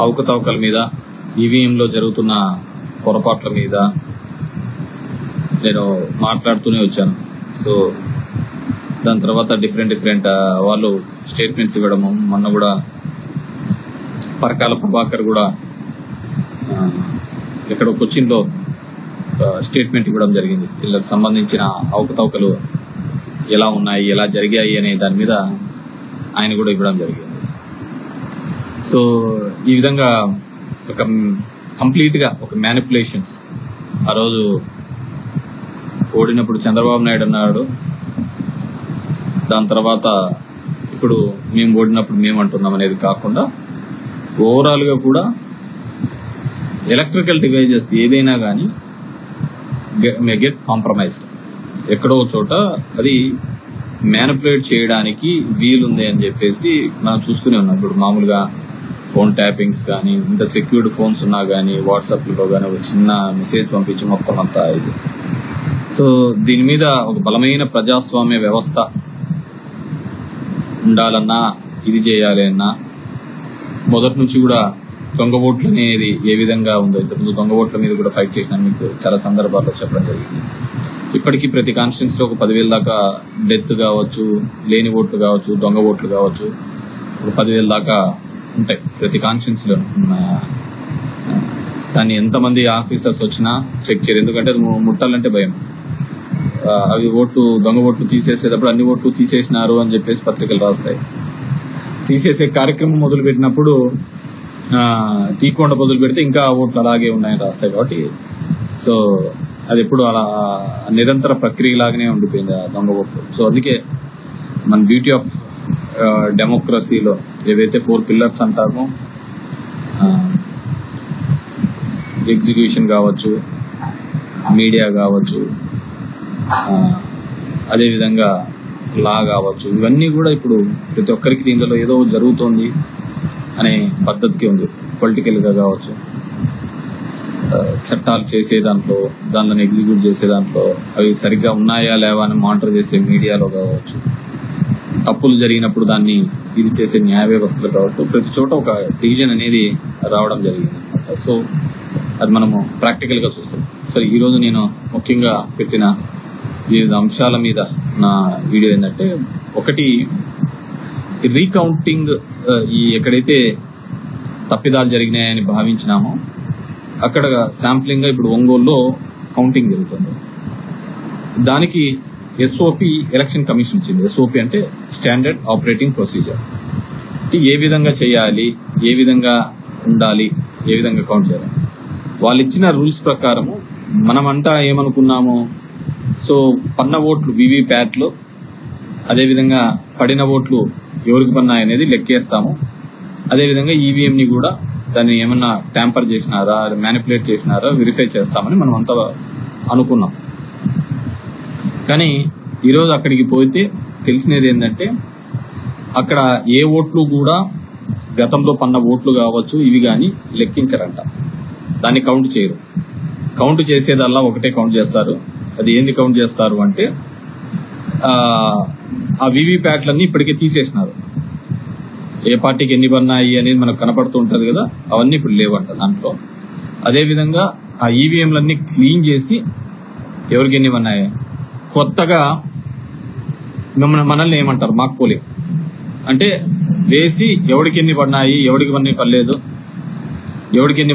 అవకతవకల మీద ఈవీఎంలో జరుగుతున్న పొరపాట్ల మీద నేను మాట్లాడుతూనే వచ్చాను. సో దాని తర్వాత డిఫరెంట్ డిఫరెంట్ వాళ్ళు స్టేట్మెంట్స్ ఇవ్వడము మొన్న కూడా పరకాల ప్రభాకర్ కూడా ఇక్కడ కొచ్చిన్లో స్టేట్మెంట్ ఇవ్వడం జరిగింది. వీళ్ళకి సంబంధించిన అవకతవకలు ఎలా ఉన్నాయి ఎలా జరిగాయి అనే దాని మీద ఆయన కూడా ఇవ్వడం జరిగింది. సో ఈ విధంగా ఒక కంప్లీట్గా ఒక మ్యానిపులేషన్స్ ఆ రోజు ఓడినప్పుడు చంద్రబాబు నాయుడు అన్నాడు దాని తర్వాత ఇప్పుడు మేము ఓడినప్పుడు మేము అంటున్నాం అనేది కాకుండా ఓవరాల్గా కూడా ఎలక్ట్రికల్ డివైజెస్ ఏదైనా కానీ మే గెట్ కాంప్రమైజ్డ్. ఎక్కడో ఒక చోట అది మ్యానిపులేట్ చేయడానికి వీలుంది అని చెప్పేసి మనం చూస్తూనే ఉన్నాం. ఇప్పుడు మామూలుగా ఫోన్ ట్యాపింగ్స్ కానీ ఇంత సెక్యూర్డ్ ఫోన్స్ ఉన్నా కానీ వాట్సాప్లో కానీ ఒక చిన్న మెసేజ్ పంపించి మొత్తం అంతా ఇది. సో దీని మీద ఒక బలమైన ప్రజాస్వామ్య వ్యవస్థ ఉండాలన్నా ఇది చేయాలి అన్నా మొదటి నుంచి కూడా దొంగ ఓట్లు అనేది ఏ విధంగా ఉందో ఇంతకుముందు దొంగ ఓట్ల మీద కూడా ఫైట్ చేసిన మీకు చాలా సందర్భాల్లో చెప్పడం జరిగింది. ఇప్పటికీ ప్రతి కాన్స్టిట్యూన్స్లో ఒక పదివేల దాకా డెత్ కావచ్చు లేని ఓట్లు కావచ్చు దొంగ ఓట్లు కావచ్చు ఒక పదివేల దాకా ఉంటాయి. ప్రతి కాన్స్టిట్యూన్స్లో దాన్ని ఎంతమంది ఆఫీసర్స్ వచ్చినా చెక్ చేయరు. ఎందుకంటే అది ముట్టాలంటే భయం. అవి ఓట్లు దొంగ ఓట్లు తీసేసేటప్పుడు అన్ని ఓట్లు తీసేసినారు అని చెప్పేసి పత్రికలు రాస్తాయి. తీసేసే కార్యక్రమం మొదలు పెట్టినప్పుడు ఆ, తీయకుండా మొదలు పెడితే ఇంకా ఓట్లు అలాగే ఉన్నాయని రాస్తాయి కాబట్టి సో అది ఎప్పుడు అలా నిరంతర ప్రక్రియ లాగానే ఉండిపోయింది ఆ దొంగ ఓట్లు. సో అందుకే మన బ్యూటీ ఆఫ్ డెమోక్రసీలో ఏదైతే ఫోర్ పిల్లర్స్ అంటామో ఎగ్జిక్యూషన్ కావచ్చు మీడియా కావచ్చు అదేవిధంగా లా కావచ్చు ఇవన్నీ కూడా ఇప్పుడు ప్రతి ఒక్కరికి దీనిలో ఏదో జరుగుతోంది అనే పద్ధతికి ఉంది. పొలిటికల్గా కావచ్చు. చట్టాలు చేసే దాంట్లో దానిని ఎగ్జిక్యూట్ చేసే దాంట్లో అవి సరిగ్గా ఉన్నాయా లేవా అని మానిటర్ చేసే మీడియాలో కావచ్చు. తప్పులు జరిగినప్పుడు దాన్ని ఇది చేసే న్యాయ వ్యవస్థలు కావచ్చు. ప్రతి చోట ఒక డివిజన్ అనేది రావడం జరిగింది అనమాట సో అది మనము ప్రాక్టికల్గా చూస్తాం సరే ఈరోజు నేను ముఖ్యంగా పెట్టిన వివిధ అంశాల మీద నా వీడియో ఏంటంటే ఒకటి రీకౌంటింగ్ ఈ ఎక్కడైతే తప్పిదాలు జరిగినాయని భావించినామో అక్కడ శాంప్లింగ్గా ఇప్పుడు ఒంగోలులో కౌంటింగ్ జరుగుతుంది. దానికి ఎస్ఓపి ఎలక్షన్ కమిషన్ ఇచ్చింది. ఎస్ఓపి అంటే స్టాండర్డ్ ఆపరేటింగ్ ప్రొసీజర్ ఏ విధంగా చేయాలి ఏ విధంగా ఉండాలి ఏ విధంగా కౌంట్ చేయాలి. వాళ్ళు ఇచ్చిన రూల్స్ ప్రకారము మనమంతా ఏమనుకున్నాము? సో పన్న ఓట్లు వివి ప్యాట్లు అదేవిధంగా పడిన ఓట్లు ఎవరికి పన్నాయి అనేది లెక్కేస్తాము అదేవిధంగా ఈవీఎంని కూడా దాన్ని ఏమన్నా ట్యాంపర్ చేసినారా మ్యానిపులేట్ చేసినారా వెరిఫై చేస్తామని మనం అంతా అనుకున్నాం. కానీ ఈరోజు అక్కడికి పోతే తెలిసినది ఏంటంటే అక్కడ ఏ ఓట్లు కూడా గతంలో పన్న ఓట్లు కావచ్చు ఇవి కానీ లెక్కించరంట. దాన్ని కౌంట్ చేయరు. కౌంట్ చేసేదల్లా ఒకటే కౌంట్ చేస్తారు. అది ఏంది కౌంట్ చేస్తారు అంటే ఆ, ఆ వివి ప్యాట్లన్నీ ఇప్పటికే తీసేసినారు. ఏ పార్టీకి ఎన్ని పన్నాయి అనేది మనకు కనపడుతూ ఉంటుంది కదా అవన్నీ ఇప్పుడు లేవంట దాంట్లో. అదేవిధంగా ఆ ఈవీఎంలన్నీ క్లీన్ చేసి ఎవరికి ఎన్ని పన్నాయి కొత్తగా మిమ్మల్ని మనల్ని ఏమంటారు? మాకు పోలింగ్ అంటే వేసి ఎవడికి ఎన్ని పడినాయి ఎవడికి పన్నీ పర్లేదు ఎవడికి ఎన్ని